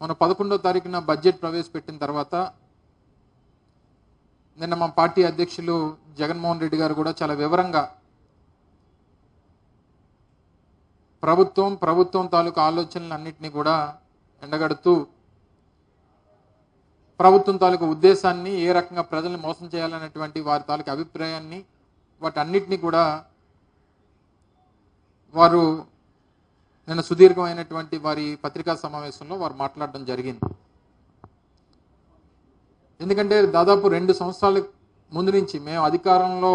మన పదకొండో తారీఖున బడ్జెట్ ప్రవేశపెట్టిన తర్వాత నిన్న మా పార్టీ అధ్యక్షులు జగన్మోహన్ రెడ్డి గారు కూడా చాలా వివరంగా ప్రభుత్వం ప్రభుత్వం తాలూకు ఆలోచనలన్నింటినీ కూడా ఎండగడుతూ ప్రభుత్వం తాలూకు ఉద్దేశాన్ని ఏ రకంగా ప్రజల్ని మోసం చేయాలనేటువంటి వారి తాలూకు అభిప్రాయాన్ని వాటన్నిటినీ కూడా వారు నిన్న సుదీర్ఘమైనటువంటి వారి పత్రికా సమావేశంలో వారు మాట్లాడడం జరిగింది. ఎందుకంటే దాదాపు రెండు సంవత్సరాల ముందు నుంచి మేము అధికారంలో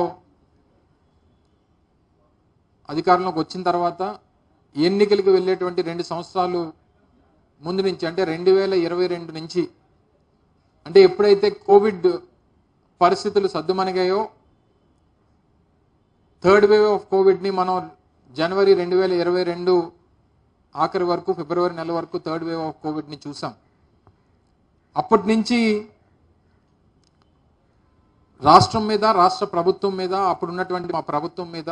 అధికారంలోకి వచ్చిన తర్వాత ఎన్నికలకు వెళ్ళేటువంటి రెండు సంవత్సరాలు ముందు నుంచి అంటే రెండు వేల ఇరవై రెండు నుంచి అంటే ఎప్పుడైతే కోవిడ్ పరిస్థితులు సర్దుమనిగాయో థర్డ్ వేవ్ ఆఫ్ కోవిడ్ని మనం జనవరి రెండు వేల ఇరవై రెండు ఆఖరి వరకు ఫిబ్రవరి నెల వరకు థర్డ్ వేవ్ ఆఫ్ కోవిడ్ని చూసాం. అప్పటి నుంచి రాష్ట్రం మీద రాష్ట్ర ప్రభుత్వం మీద అప్పుడు ఉన్నటువంటి మా ప్రభుత్వం మీద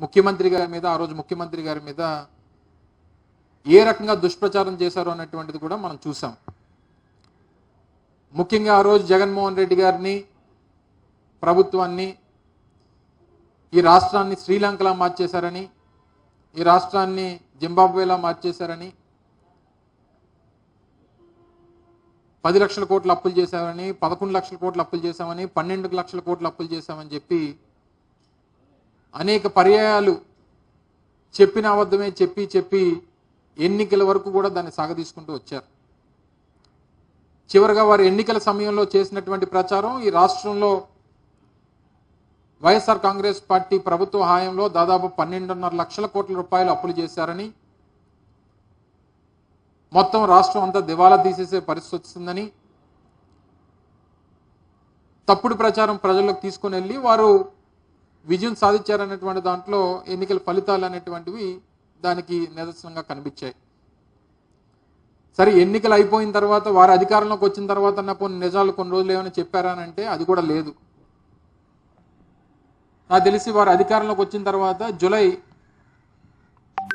ముఖ్యమంత్రి గారి మీద ఆ రోజు ముఖ్యమంత్రి గారి మీద ఏ రకంగా దుష్ప్రచారం చేశారు అన్నటువంటిది కూడా మనం చూసాం. ముఖ్యంగా ఆ రోజు జగన్మోహన్ రెడ్డి గారిని ప్రభుత్వాన్ని ఈ రాష్ట్రాన్ని శ్రీలంకలా మార్చేశారని ఈ రాష్ట్రాన్ని జింబాబ్వేలా మార్చేశారని పది లక్షల కోట్లు అప్పులు చేశామని పదకొండు లక్షల కోట్లు అప్పులు చేశామని పన్నెండు లక్షల కోట్లు అప్పులు చేశామని చెప్పి అనేక పర్యాయాలు చెప్పిన అబద్ధమే చెప్పి చెప్పి ఎన్నికల వరకు కూడా దాన్ని సాగదీసుకుంటూ వచ్చారు. చివరిగా వారు ఎన్నికల సమయంలో చేసినటువంటి ప్రచారం ఈ రాష్ట్రంలో వైఎస్ఆర్ కాంగ్రెస్ పార్టీ ప్రభుత్వ హాయంలో దాదాపు పన్నెండున్నర లక్షల కోట్ల రూపాయలు అప్పులు చేశారని మొత్తం రాష్ట్రం అంతా దివాలా తీసేసే పరిస్థితి వస్తుందని తప్పుడు ప్రచారం ప్రజల్లోకి తీసుకుని వెళ్ళి వారు విజయం సాధించారనేటువంటి దాంట్లో ఎన్నికల ఫలితాలు అనేటువంటివి దానికి నిదర్శనంగా కనిపించాయి. సరే ఎన్నికలు అయిపోయిన తర్వాత వారు అధికారంలోకి వచ్చిన తర్వాత నా కొన్ని నిజాలు కొన్ని రోజులు ఏమైనా చెప్పారనంటే అది కూడా లేదు. నాకు తెలిసి వారు అధికారంలోకి వచ్చిన తర్వాత జులై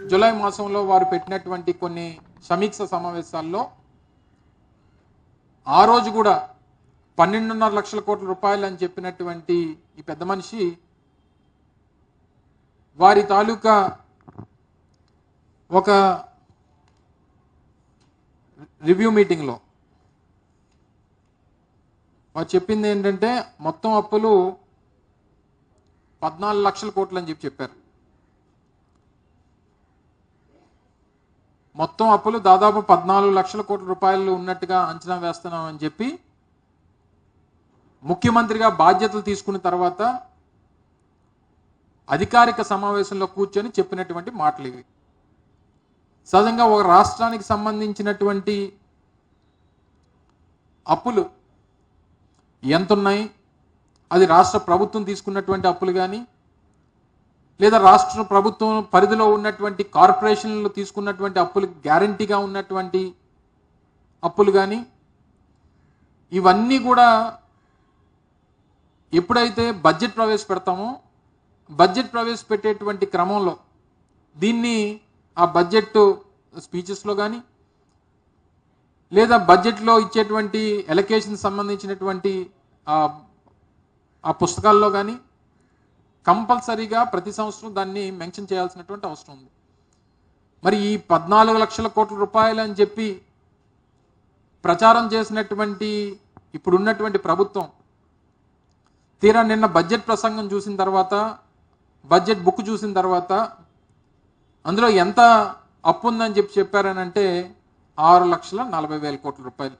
జులై మాసంలో వారు పెట్టినటువంటి కొన్ని సమీక్ష సమావేశాల్లో ఆ రోజు కూడా పన్నెండున్నర లక్షల కోట్ల రూపాయలు అని చెప్పినటువంటి ఈ పెద్ద మనిషి వారి తాలూకా ఒక రివ్యూ మీటింగ్లో వారు చెప్పింది ఏంటంటే మొత్తం అప్పులు పద్నాలుగు లక్షల కోట్లు అని చెప్పి చెప్పారు. మొత్తం అప్పులు దాదాపు పద్నాలుగు లక్షల కోట్ల రూపాయలు ఉన్నట్టుగా అంచనా వేస్తున్నామని చెప్పి ముఖ్యమంత్రిగా బాధ్యతలు తీసుకున్న తర్వాత అధికారిక సమావేశంలో కూర్చొని చెప్పినటువంటి మాటలు ఇవి. సహజంగా ఒక రాష్ట్రానికి సంబంధించినటువంటి అప్పులు ఎంతున్నాయి? అది రాష్ట్ర ప్రభుత్వం తీసుకున్నటువంటి అప్పులు కానీ లేదా రాష్ట్ర ప్రభుత్వం పరిధిలో ఉన్నటువంటి కార్పొరేషన్లు తీసుకున్నటువంటి అప్పులు గ్యారంటీగా ఉన్నటువంటి అప్పులు కానీ ఇవన్నీ కూడా ఎప్పుడైతే బడ్జెట్ ప్రవేశపెడతామో బడ్జెట్ ప్రవేశపెట్టేటువంటి క్రమంలో దీన్ని ఆ బడ్జెట్ స్పీచెస్లో కానీ లేదా బడ్జెట్లో ఇచ్చేటువంటి ఎలకేషన్ సంబంధించినటువంటి ఆ పుస్తకాల్లో కానీ కంపల్సరీగా ప్రతి సంవత్సరం దాన్ని మెన్షన్ చేయాల్సినటువంటి అవసరం ఉంది. మరి ఈ పద్నాలుగు లక్షల కోట్ల రూపాయలు అని చెప్పి ప్రచారం చేసినటువంటి ఇప్పుడున్నటువంటి ప్రభుత్వం తీరా నిన్న బడ్జెట్ ప్రసంగం చూసిన తర్వాత బడ్జెట్ బుక్ చూసిన తర్వాత అందులో ఎంత అప్పు ఉందని చెప్పి చెప్పారనంటే ఆరు లక్షల నలభై వేల కోట్ల రూపాయలు.